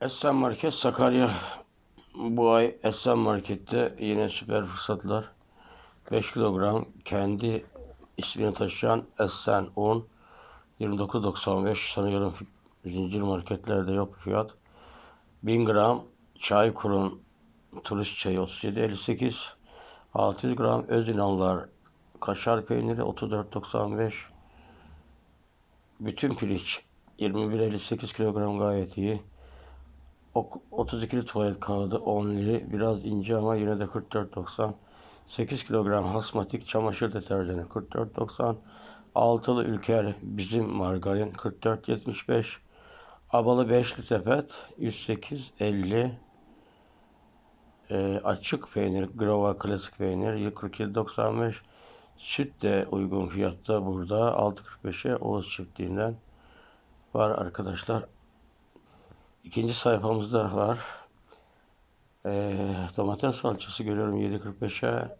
Esen Market Sakarya. Bu ay Esen Market'te yine süper fırsatlar. 5 kilogram kendi ismini taşıyan Esen un 29.95 sanıyorum zincir marketlerde yok fiyat. 1000 gram çay kurun turist çayı 37.58 600 gram öz inanlar kaşar peyniri 34.95 bütün piliç 21.58 kilogram gayet iyi. Ok- 32'li tuvalet kağıdı 10'li biraz ince ama yine de 44.90. 8 kilogram hasmatik çamaşır deterjanı 44.90. Altılı ülker bizim margarin 44.75. Abalı beşli sepet 108.50. Ee, açık peynir, Grova klasik peynir 47.95. Süt de uygun fiyatta burada 6.45'e Oğuz çiftliğinden var arkadaşlar. İkinci sayfamızda var. Ee, domates salçası görüyorum 7.45'e.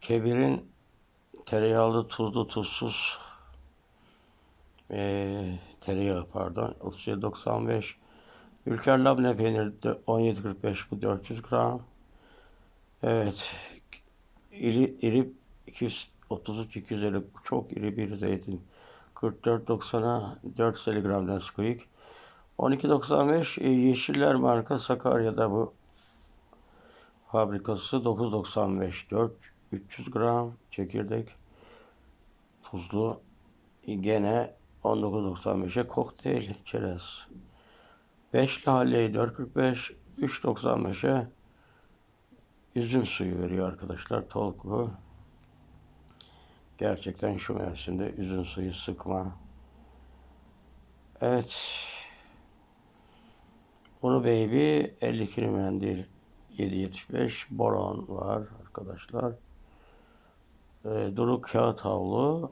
Kebir'in tereyağlı, tuzlu, tuzsuz ee, tereyağı pardon 37.95. Ülker labne peyniri de 17.45 bu 400 gram. Evet. İri, iri 233 250 çok iri bir zeytin. 44.90'a 450 gram Nesquik. 12.95 e, Yeşiller marka Sakarya'da bu fabrikası. 9.95 4 300 gram çekirdek tuzlu E, gene 19.95'e kokteyl çerez. 5 laleyi 4.45 3.95'e üzüm suyu veriyor arkadaşlar Tolku gerçekten şu mevsimde üzüm suyu sıkma. Evet Unu Baby 52 mendil 7.75 boron var arkadaşlar. Ee, Duru kağıt havlu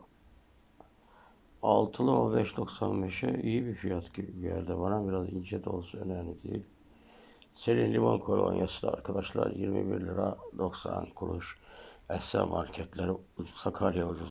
altılı o 5.95'e iyi bir fiyat gibi geldi bana. Biraz ince de olsa önemli değil. Selin limon kolonyası da arkadaşlar 21 lira 90 kuruş. Esra marketleri Sakarya ucuz.